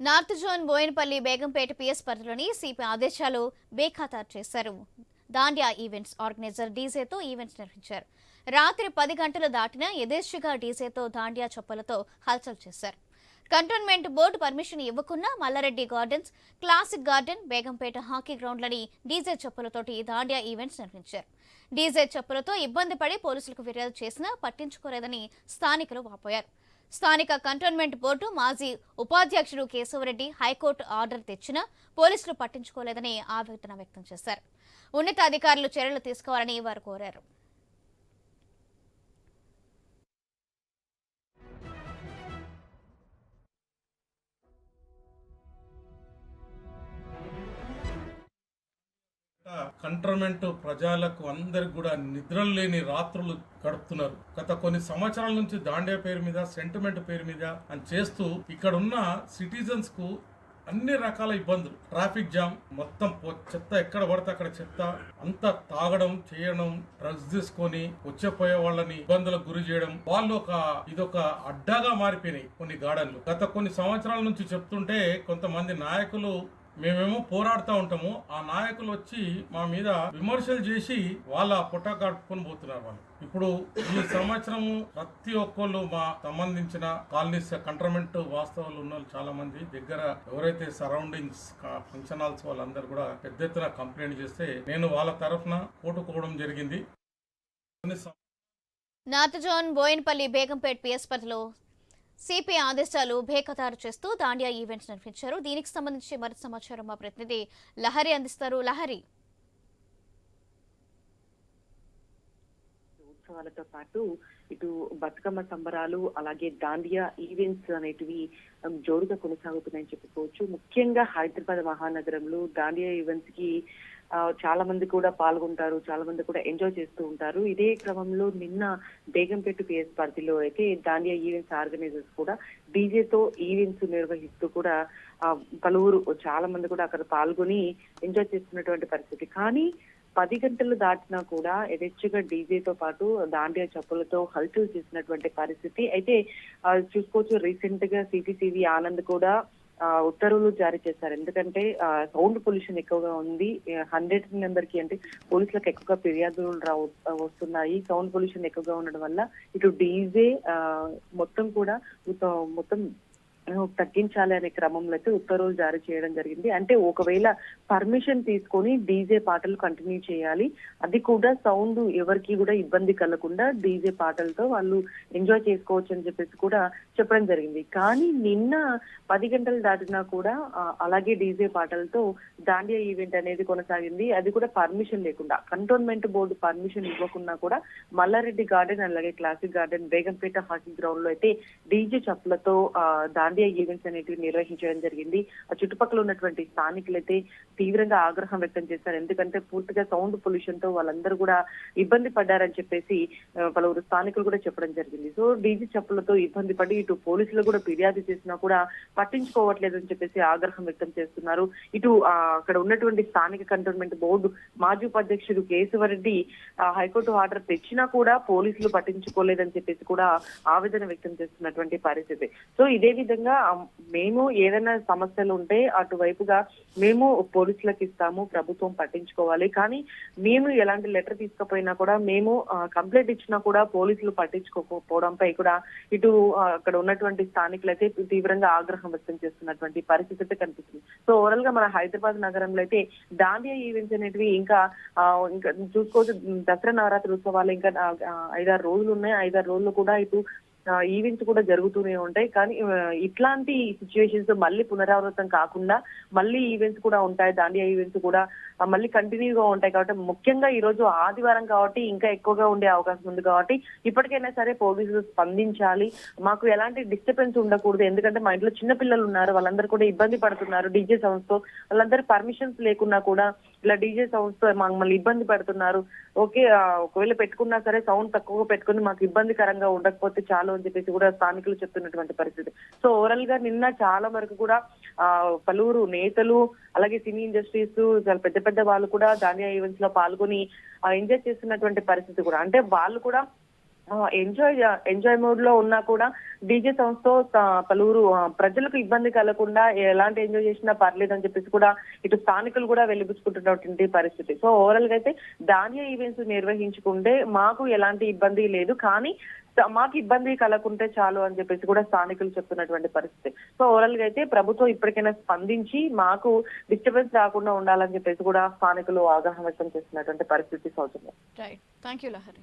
North zone Boinpally Begumpet PS పరిధిలోని CP ఆదేశాలు బేఖాతారు చేశారు. దాండియా ఈవెంట్స్ ఆర్గనైజర్ డీజేతో ఈవెంట్స్ నిర్వహించారు. రాత్రి పది గంటలు దాటినా యథేష్గా డీజేతో దాండియా చొప్పలతో హల్చల్ చేశారు. Cantonment board permission ఇవ్వకున్నా Mallareddy gardens classic garden Begumpet hockey గ్రౌండ్లని DJ చెప్పులతోటి దాండియా ఈవెంట్స్ నిర్వహించారు. డీజే చెప్పులతో ఇబ్బంది పడి పోలీసులకు ఫిర్యాదు చేసినా పట్టించుకోలేదని స్థానికులు వాపోయారు. స్థానిక కంటోన్మెంట్ బోర్డు మాజీ ఉపాధ్యక్షుడు కేశవరెడ్డి హైకోర్టు ఆర్డర్ తెచ్చినా పోలీసులు పట్టించుకోలేదని ఆవేదన వ్యక్తం చేశారు. ఉన్నతాధికారులు చర్యలు తీసుకోవాలని వారు కోరారు. కంటర్మెంట్ ప్రజలకు అందరికి కూడా నిద్రలు లేని రాత్రులు గడుపుతున్నారు. గత కొన్ని సంవత్సరాల నుంచి దాండే పేరు మీద సెంటిమెంట్ పేరు మీద అని చేస్తూ ఇక్కడ ఉన్న సిటిజన్స్కు అన్ని రకాల ఇబ్బందులు. ట్రాఫిక్ జామ్ మొత్తం చెత్త ఎక్కడ పడితే అక్కడ చెత్త అంతా తాగడం చేయడం డ్రగ్స్ తీసుకొని వచ్చేపోయే వాళ్ళని ఇబ్బందులకు గురి చేయడం వాళ్ళు ఒక ఇదొక అడ్డాగా మారిపోయినాయి కొన్ని గార్డెన్లు. గత కొన్ని సంవత్సరాల నుంచి చెప్తుంటే కొంతమంది నాయకులు మేమేమో పోరాడుతూ ఉంటాము. ఆ నాయకులు వచ్చి మా మీద విమర్శలు చేసి వాళ్ళ పుట్ట కట్టుకొని పోతున్నారు వాళ్ళు. ఇప్పుడు ఈ సంవత్సరము ప్రతి ఒక్కళ్ళు మా సంబంధించిన కాలనీస్ కంటర్మెంట్ వాస్తవాలు ఉన్న వాళ్ళు చాలా మంది దగ్గర ఎవరైతే సరౌండింగ్స్ ఫంక్షన్ హాల్స్ వాళ్ళందరూ కూడా పెద్ద ఎత్తున కంప్లైంట్ చేస్తే నేను వాళ్ళ తరఫున కోటుకోవడం జరిగింది. నార్త్ జోన్ బోయిన్పల్లి బేగంపేట్ పిఎస్పతిలో సిపి ఆదేశాలు భేఖతారు చేస్తూ దాండియా ఈవెంట్స్ నిర్వహించారు. దీనికి సంబంధించి మరింత సమాచారం మా ప్రతినిధి లహరి అందిస్తారు. లహరి. ఉత్సవాలతో పాటు ఇటు బతుకమ్మ సంబరాలు అలాగే దాండియా ఈవెంట్స్ అనేటివి జోరుగా కొనసాగుతున్నాయని చెప్పుకోవచ్చు. ముఖ్యంగా హైదరాబాద్ మహానగరంలో దాండియా ఈవెంట్స్కి చాలా మంది కూడా పాల్గొంటారు చాలా మంది కూడా ఎంజాయ్ చేస్తూ ఉంటారు. ఇదే క్రమంలో నిన్న బేగంపేట పిఎస్ పార్టీలో అయితే దాండియా ఈవెంట్స్ ఆర్గనైజర్స్ కూడా డీజేతో ఈవెంట్స్ నిర్వహిస్తూ కూడా పలువురు చాలా మంది కూడా అక్కడ పాల్గొని ఎంజాయ్ చేస్తున్నటువంటి పరిస్థితి. కానీ పది గంటలు దాటినా కూడా యథేచ్ఛగా డీజేతో పాటు దాండియా చెప్పులతో హల్చల్ చేసినటువంటి పరిస్థితి. అయితే చూసుకోవచ్చు రీసెంట్గా సిసిసివి ఆనంద్ కూడా ఉత్తర్వులు జారీ చేశారు. ఎందుకంటే సౌండ్ పొల్యూషన్ ఎక్కువగా ఉంది. హండ్రెడ్ నెంబర్కి అంటే పోలీసులకు ఎక్కువగా ఫిర్యాదులు రావు వస్తున్నాయి. సౌండ్ పొల్యూషన్ ఎక్కువగా ఉండడం వల్ల ఇటు డీజే మొత్తం కూడా మొత్తం తగ్గించాలనే తగ్గించాలి అనే క్రమంలో అయితే ఉత్తర్వులు జారీ చేయడం జరిగింది. అంటే ఒకవేళ పర్మిషన్ తీసుకొని డీజే పాటలు కంటిన్యూ చేయాలి అది కూడా సౌండ్ ఎవరికి కూడా ఇబ్బంది కలగకుండా డీజే పాటలతో వాళ్ళు ఎంజాయ్ చేసుకోవచ్చు అని చెప్పేసి కూడా చెప్పడం జరిగింది. కానీ నిన్న పది గంటలు దాటినా కూడా అలాగే డీజే పాటలతో దాండియా ఈవెంట్ అనేది కొనసాగింది. అది కూడా పర్మిషన్ లేకుండా కంటోన్మెంట్ బోర్డు పర్మిషన్ ఇవ్వకుండా కూడా మల్లారెడ్డి గార్డెన్ అలాగే క్లాసిక్ గార్డెన్ బేగంపేట హాకీ గ్రౌండ్లో అయితే డీజే చప్పులతో ఆ, దాండియా ఈవెంట్స్ అనేటివి నిర్వహించడం జరిగింది. ఆ చుట్టుపక్కల ఉన్నటువంటి స్థానికులైతే తీవ్రంగా ఆగ్రహం వ్యక్తం చేశారు. ఎందుకంటే పూర్తిగా సౌండ్ పొల్యూషన్తో వాళ్ళందరూ కూడా ఇబ్బంది పడ్డారని చెప్పేసి పలువురు స్థానికులు కూడా చెప్పడం జరిగింది. సో డీజీ చెప్పులతో ఇబ్బంది పడి ఇటు పోలీసులు కూడా ఫిర్యాదు చేసినా కూడా పట్టించుకోవట్లేదు అని చెప్పేసి ఆగ్రహం వ్యక్తం చేస్తున్నారు. ఇటు అక్కడ ఉన్నటువంటి స్థానిక కంటోన్మెంట్ బోర్డు మాజీ ఉపాధ్యక్షుడు కేశవరెడ్డి హైకోర్టు ఆర్డర్ తెచ్చినా కూడా పోలీసులు పట్టించుకోలేదని చెప్పేసి కూడా ఆవేదన వ్యక్తం చేస్తున్నటువంటి పరిస్థితి. సో ఇదే విధంగా ఆ, మేము ఏదైనా సమస్యలు ఉంటే అటువైపుగా మేము పోలీసులకు ఇస్తాము ప్రభుత్వం పట్టించుకోవాలి. కానీ మేము ఎలాంటి లెటర్ తీసుకుపోయినా కూడా మేము కంప్లైంట్ ఇచ్చినా కూడా పోలీసులు పట్టించుకోకపోవడంపై కూడా ఇటు అక్కడ ఉన్నటువంటి స్థానికులైతే తీవ్రంగా ఆగ్రహం వ్యక్తం చేస్తున్నటువంటి పరిస్థితి అయితే కనిపిస్తుంది. సో ఓవరాల్గా మన హైదరాబాద్ నగరంలో అయితే దాండియా ఈవెంట్స్ అనేటివి ఇంకా ఇంకా చూసుకోవచ్చు. దసరా నవరాత్రి ఉత్సవాలు ఇంకా ఐదారు రోజులు ఉన్నాయి. ఐదారు రోజులు కూడా ఇటు ఈవెంట్స్ కూడా జరుగుతూనే ఉంటాయి. కానీ ఇట్లాంటి సిచ్యువేషన్స్ మళ్ళీ పునరావృతం కాకుండా మళ్ళీ ఈవెంట్స్ కూడా ఉంటాయి. దాండియా ఈవెంట్స్ కూడా మళ్ళీ కంటిన్యూగా ఉంటాయి కాబట్టి ముఖ్యంగా ఈ రోజు ఆదివారం కాబట్టి ఇంకా ఎక్కువగా ఉండే అవకాశం ఉంది కాబట్టి ఇప్పటికైనా సరే పోలీసులు స్పందించాలి. మాకు ఎలాంటి డిస్టర్బెన్స్ ఉండకూడదు. ఎందుకంటే మా ఇంట్లో చిన్న పిల్లలు ఉన్నారు. వాళ్ళందరూ కూడా ఇబ్బంది పడుతున్నారు. డీజే సౌండ్స్తో. వాళ్ళందరూ పర్మిషన్స్ లేకున్నా కూడా ఇట్లా డీజే సౌండ్స్తో మమ్మల్ని ఇబ్బంది పెడుతున్నారు. ఓకే ఒకవేళ పెట్టుకున్నా సరే సౌండ్ తక్కువగా పెట్టుకుని మాకు ఇబ్బందికరంగా ఉండకపోతే చాలు అని చెప్పేసి కూడా స్థానికులు చెప్తున్నటువంటి పరిస్థితి. సో ఓవరాల్గా నిన్న చాలా వరకు కూడా ఆ పలువురు నేతలు అలాగే సినీ ఇండస్ట్రీస్ చాలా పెద్ద పెద్ద వాళ్ళు కూడా దానియా ఈవెంట్స్లో పాల్గొని ఎంజాయ్ చేస్తున్నటువంటి పరిస్థితి కూడా. అంటే వాళ్ళు కూడా ఎంజాయ్ ఎంజాయ్ మూడ్లో ఉన్నా కూడా డీజే సౌండ్స్తో పలువురు ప్రజలకు ఇబ్బంది కలగకుండా ఎలాంటి ఎంజాయ్ చేసినా పర్లేదు అని చెప్పేసి కూడా ఇటు స్థానికులు కూడా వెలిపించుకుంటున్నటువంటి పరిస్థితి. సో ఓవరాల్గా అయితే ధాన్య ఈవెంట్స్ నిర్వహించుకుంటే మాకు ఎలాంటి ఇబ్బంది లేదు కానీ మాకు ఇబ్బంది కలగకుంటే చాలు అని చెప్పేసి కూడా స్థానికులు చెప్తున్నటువంటి పరిస్థితి. సో ఓవరాల్గా అయితే ప్రభుత్వం ఇప్పటికైనా స్పందించి మాకు డిస్టర్బెన్స్ రాకుండా ఉండాలని చెప్పేసి కూడా స్థానికులు ఆగ్రహం వ్యక్తం చేస్తున్నటువంటి పరిస్థితి అవుతుంది రైట్ థ్యాంక్ యూ లహరి